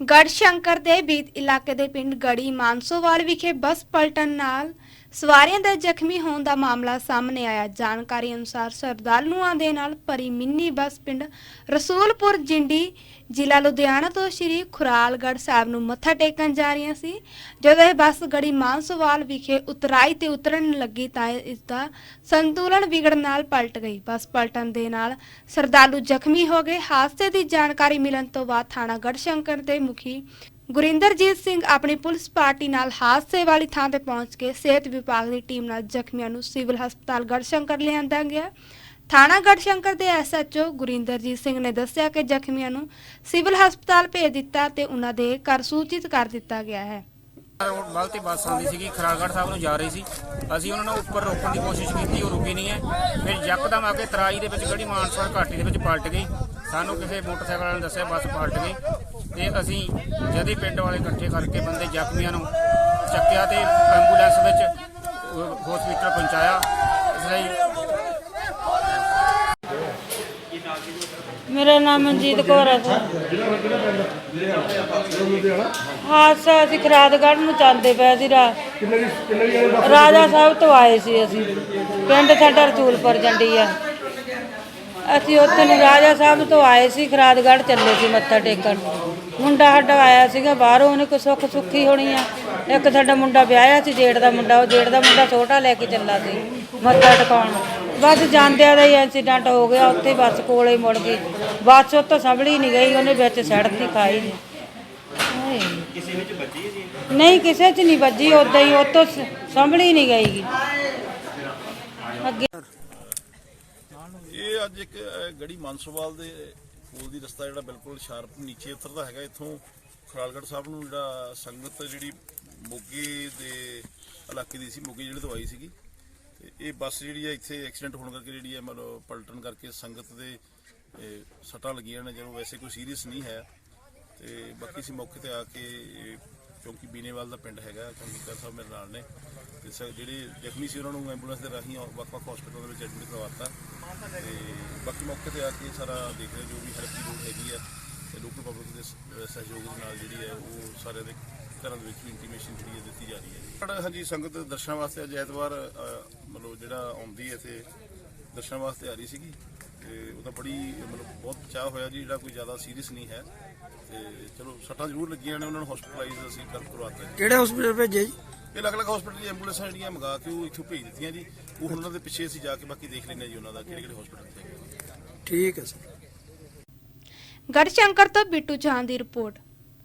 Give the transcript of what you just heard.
ਗੜ ਸ਼ੰਕਰ ਦੇ ਬੀਤ ਇਲਾਕੇ ਦੇ ਪਿੰਡ ਗੜੀ ਮਾਨਸੋਵਾਲ ਵਿਖੇ ਬੱਸ ਪਲਟਣ ਨਾਲ ਸਵਾਰੀਆਂ ਦੇ ਜ਼ਖਮੀ ਹੋਣ ਦਾ ਮਾਮਲਾ ਸਾਹਮਣੇ ਆਇਆ। ਜਾਣਕਾਰੀ ਅਨੁਸਾਰ ਸਰਦਾਲੂਆਂ ਦੇ ਨਾਲ ਭਰੀ ਮਿੰਨੀ ਬੱਸ ਪਿੰਡ ਰਸੂਲਪੁਰ ਜਿੰਡੀ ਜ਼ਿਲ੍ਹਾ ਲੁਧਿਆਣਾ ਤੋਂ ਸ਼੍ਰੀ ਖੁਰਾਲਗੜ੍ਹ ਸਾਹਿਬ ਨੂੰ ਮੱਥਾ ਟੇਕਣ ਜਾ ਰਹੀਆਂ ਸੀ। ਜਦੋਂ ਇਹ ਬੱਸ ਗੜੀ ਮਾਨਸੋਵਾਲ ਵਿਖੇ ਉਤਰਾਈ ਤੇ ਉਤਰਨ ਲੱਗੀ ਤਾਂ ਇਸ ਦਾ ਸੰਤੁਲਨ ਵਿਗੜਨ ਨਾਲ ਪਲਟ ਗਈ। ਬੱਸ ਪਲਟਣ ਦੇ ਨਾਲ ਸਰਦਾਲੂ ਜ਼ਖਮੀ ਹੋ ਗਏ। ਹਾਦਸੇ ਦੀ ਜਾਣਕਾਰੀ ਮਿਲਣ ਤੋਂ ਬਾਅਦ ਥਾਣਾ ਗੜਸ਼ੰਕਰ ਦੇ ਮੁਖੀ ਗੁਰਿੰਦਰਜੀਤ ਸਿੰਘ ਆਪਣੀ ਪੁਲਿਸ ਪਾਰਟੀ ਨਾਲ ਹਾਦਸੇ ਵਾਲੀ ਥਾਂ ਤੇ ਪਹੁੰਚ ਕੇ ਸਿਹਤ ਵਿਭਾਗ ਦੀ ਟੀਮ ਨਾਲ ਜ਼ਖਮੀਆਂ ਨੂੰ ਸਿਵਲ ਹਸਪਤਾਲ ਗੜਸ਼ੰਕਰ ਲਿਆਂਦਾ ਗਿਆ। ਥਾਣਾ ਗੜਸ਼ੰਕਰ ਦੇ ਐਸਐਚਓ ਗੁਰਿੰਦਰਜੀਤ ਸਿੰਘ ਨੇ ਦੱਸਿਆ ਕਿ ਜ਼ਖਮੀਆਂ ਨੂੰ ਸਿਵਲ ਹਸਪਤਾਲ ਭੇਜ ਦਿੱਤਾ ਤੇ ਉਹਨਾਂ ਦੇ ਘਰ ਸੂਚਿਤ ਕਰ ਦਿੱਤਾ ਗਿਆ ਹੈ। ਰੋਡ ਵੱਲ ਤੇ ਬੱਸ ਆਉਂਦੀ ਸੀਗੀ ਖਰਾਗੜ੍ਹ ਸਾਹਿਬ ਨੂੰ ਜਾ ਰਹੀ ਸੀ। ਅਸੀਂ ਉਹਨਾਂ ਨੂੰ ਉੱਪਰ ਰੋਕਣ ਦੀ ਕੋਸ਼ਿਸ਼ ਕੀਤੀ, ਉਹ ਰੁਕੀ ਨਹੀਂ ਹੈ। ਫਿਰ ਯਕਦਮ ਆ ਕੇ ਤਰਾਈ ਦੇ ਵਿੱਚ ਗੜੀ ਮਾਨਸਾ ਘਾਟੀ ਦੇ ਵਿੱਚ ਪਲਟ ਗਈ। ਸਾਨੂੰ ਕਿਸੇ ਮੋਟਰਸਾਈਕਲ ਵਾਲੇ ਨੇ ਦੱਸਿਆ, ਬੱਸ ਪਲਟ ਗਈ। ਤੇ ਅਸੀਂ ਜਦ ਪਿੰਡ ਵਾਲੇ ਇਕੱਠੇ ਕਰਕੇ ਬੰਦੇ ਜ਼ਖਮੀਆਂ ਨੂੰ ਚੱਕਿਆ ਤੇ ਐਂਬੂਲੈਂਸ ਵਿੱਚ ਹਸਪੀਟਲ ਪਹੁੰਚਾਇਆ। ਇਸ ਲਈ ਮੇਰਾ ਨਾਮ ਮਨਜੀਤ ਕੌਰ ਹੈ ਹਾਦਸਾ ਅਸੀਂ ਖਰਾਦਗੜ੍ਹ ਨੂੰ ਜਾਂਦੇ ਪਏ ਸੀ ਰਾਜਾ ਸਾਹਿਬ ਤੋਂ ਆਏ ਸੀ ਅਸੀਂ। ਪਿੰਡ ਸਾਡਾ ਰਸੂਲਪੁਰ ਜੰਡੀ ਆ। ਅਸੀਂ ਉੱਥੇ ਰਾਜਾ ਸਾਹਿਬ ਤੋਂ ਆਏ ਸੀ, ਖਰਾਦਗੜ੍ਹ ਚੱਲੇ ਸੀ ਮੱਥਾ ਟੇਕਣ। ਮੁੰਡਾ ਸਾਡਾ ਆਇਆ ਸੀਗਾ ਬਾਹਰੋਂ, ਉਹਨੇ ਕੋਈ ਸੁੱਖ ਸੁੱਖੀ ਹੋਣੀ ਆ। ਇੱਕ ਸਾਡਾ ਮੁੰਡਾ ਵਿਆਹਿਆ ਸੀ, ਜੇਠ ਦਾ ਮੁੰਡਾ, ਉਹ ਜੇਠ ਦਾ ਮੁੰਡਾ ਛੋਟਾ ਲੈ ਕੇ ਚੱਲਾ ਸੀ, ਮੱਥਾ ਟਿਕਾਉਣ। ਬਸ ਜਾਂਦਿਆਂ ਦਾ ਹੀ ਐਕਸੀਡੈਂਟ ਹੋ ਗਿਆ, ਉੱਥੇ ਬੱਸ ਕੋਲੇ ਮੁੜ ਗਈ। ਬੱਸ ਉੱਤੋਂ ਸੰਭਲੀ ਨਹੀਂ ਗਈ, ਉਹਨੇ ਵਿੱਚ ਸੜਕ ਖਾਈ ਨਹੀਂ ਹਾਏ। ਨਹੀਂ, ਕਿਸੇ 'ਚ ਨਹੀਂ ਵੱਜੀ ਉਦਾਂ ਹੀ ਉੱਤੋਂ ਸੰਭਲੀ ਨਹੀਂ ਗਈ। ਅੱਗੇ ਇਹ ਅੱਜ ਇੱਕ ਗੜੀ ਮਾਨਸੋਵਾਲ ਦੇ ਕੋਲ ਦੀ ਰਸਤਾ ਜਿਹੜਾ ਬਿਲਕੁਲ ਸ਼ਾਰਪ ਨੀਚੇ ਉਤਰਦਾ ਹੈਗਾ ਇੱਥੋਂ ਖਰਾਲਗੜ੍ਹ ਸਾਹਿਬ ਨੂੰ ਜਿਹੜਾ ਸੰਗਤ ਜਿਹੜੀ ਮੋਗੇ ਦੇ ਇਲਾਕੇ ਦੀ ਸੀ ਮੋਗੇ ਜਿਹੜੇ ਤੋਂ ਆਈ ਸੀਗੀ ਤੇ ਇਹ ਬੱਸ ਜਿਹੜੀ ਹੈ ਇੱਥੇ ਐਕਸੀਡੈਂਟ ਹੋਣ ਕਰਕੇ ਜਿਹੜੀ ਹੈ ਮਤਲਬ ਪਲਟਣ ਕਰਕੇ ਸੰਗਤ ਦੇ ਸੱਟਾਂ ਲੱਗੀਆਂ ਨੇ ਜਦੋਂ ਵੈਸੇ ਕੋਈ ਸੀਰੀਅਸ ਨਹੀਂ ਹੈ ਤੇ ਬਾਕੀ ਅਸੀਂ ਮੌਕੇ ਤੇ ਆ ਕੇ ਇਹ, ਕਿਉਂਕਿ ਬੀਨੇਵਾਲ ਦਾ ਪਿੰਡ ਹੈਗਾ ਚੰਡੀਗੜ੍ਹ ਸਾਹਿਬ ਮੇਰੇ ਨਾਲ ਨੇ। ਤੇ ਸ- ਜਿਹੜੇ ਜ਼ਖਮੀ ਸੀ ਉਹਨਾਂ ਨੂੰ ਐਂਬੂਲੈਂਸ ਦੇ ਰਾਹੀਂ ਵੱਖ-ਵੱਖ ਹਸਪਤਾਲਾਂ ਦੇ ਵਿੱਚ ਐਡਮਿਟ ਕਰਵਾਤਾ। ਤੇ ਬਾਕੀ ਮੌਕੇ ਤੇ ਆ ਕੇ ਸਾਰਾ ਦੇਖ ਰਹੇ ਜੋ ਵੀ ਹੈਲਪ ਦੀ ਲੋੜ ਹੈਗੀ ਹੈ ਤੇ ਲੋਕਲ ਪਬਲਿਕ ਦੇ ਸ- ਸਹਿਯੋਗ ਦੇ ਨਾਲ ਜਿਹੜੀ ਹੈ ਉਹ ਸਾਰਿਆਂ ਦੇ ਘਰਾਂ ਦੇ ਵਿੱਚ ਵੀ ਇੰਟੀਮੇਸ਼ਨ ਜਿਹੜੀ ਹੈ ਦਿੱਤੀ ਜਾ ਰਹੀ ਹੈ ਪਰ ਹਾਂਜੀ ਸੰਗਤ ਦਰਸ਼ਨਾਂ ਵਾਸਤੇ ਅੱਜ ਐਤਵਾਰ ਅ, ਮਤਲਬ ਜਿਹੜਾ ਆਉਂਦੀ ਹੈ ਤੇ ਦਰਸ਼ਨਾਂ ਵਾਸਤੇ ਆ ਰਹੀ ਸੀਗੀ। ਤੇ ਉਹਦਾ ਬੜੀ ਮਤਲਬ ਬਹੁਤ ਬਚਾਅ ਹੋਇਆ ਜੀ ਜਿਹੜਾ ਕੋਈ ਜ਼ਿਆਦਾ ਸੀਰੀਅਸ ਨਹੀਂ ਹੈ। ਤੇ ਚਲੋ ਸੱਟਾਂ ਜ਼ਰੂਰ ਲੱਗੀਆਂ ਨੇ ਉਹਨਾਂ ਨੂੰ ਹਸਪੀਟਲਾਈਜ਼ ਅਸੀਂ ਕਰ ਕਰਵਾਤਾ ਜੀ। ਕਿਹੜੇ ਹਸਪੀਟਲ ਭੇਜਿਆ ਜੀ? ਇਹ ਅਲੱਗ-ਅਲੱਗ ਹਸਪੀਟਲ ਦੀ ਐਂਬੂਲੈਂਸਾਂ ਜਿਹੜੀਆਂ ਮੰਗਾ ਕੇ ਉਹ ਇੱਥੋਂ ਭੇਜ ਦਿੱਤੀਆਂ ਜੀ। ਉਹ ਉਹਨਾਂ ਦੇ ਪਿੱਛੇ ਅਸੀਂ ਜਾ ਕੇ ਬਾਕੀ ਦੇਖ ਲੈਂਦੇ ਜੀ ਉਹਨਾਂ ਦਾ ਕਿਹੜੇ ਕਿਹੜੇ ਹਸਪੀਟਲ ਤੇ ਠੀਕ ਹੈ ਸਰ। ਗੜਸ਼ੰਕਰ ਤੋਂ ਬਿੱਟੂ ਚਾਂਦ ਦੀ ਰਿਪੋਰਟ।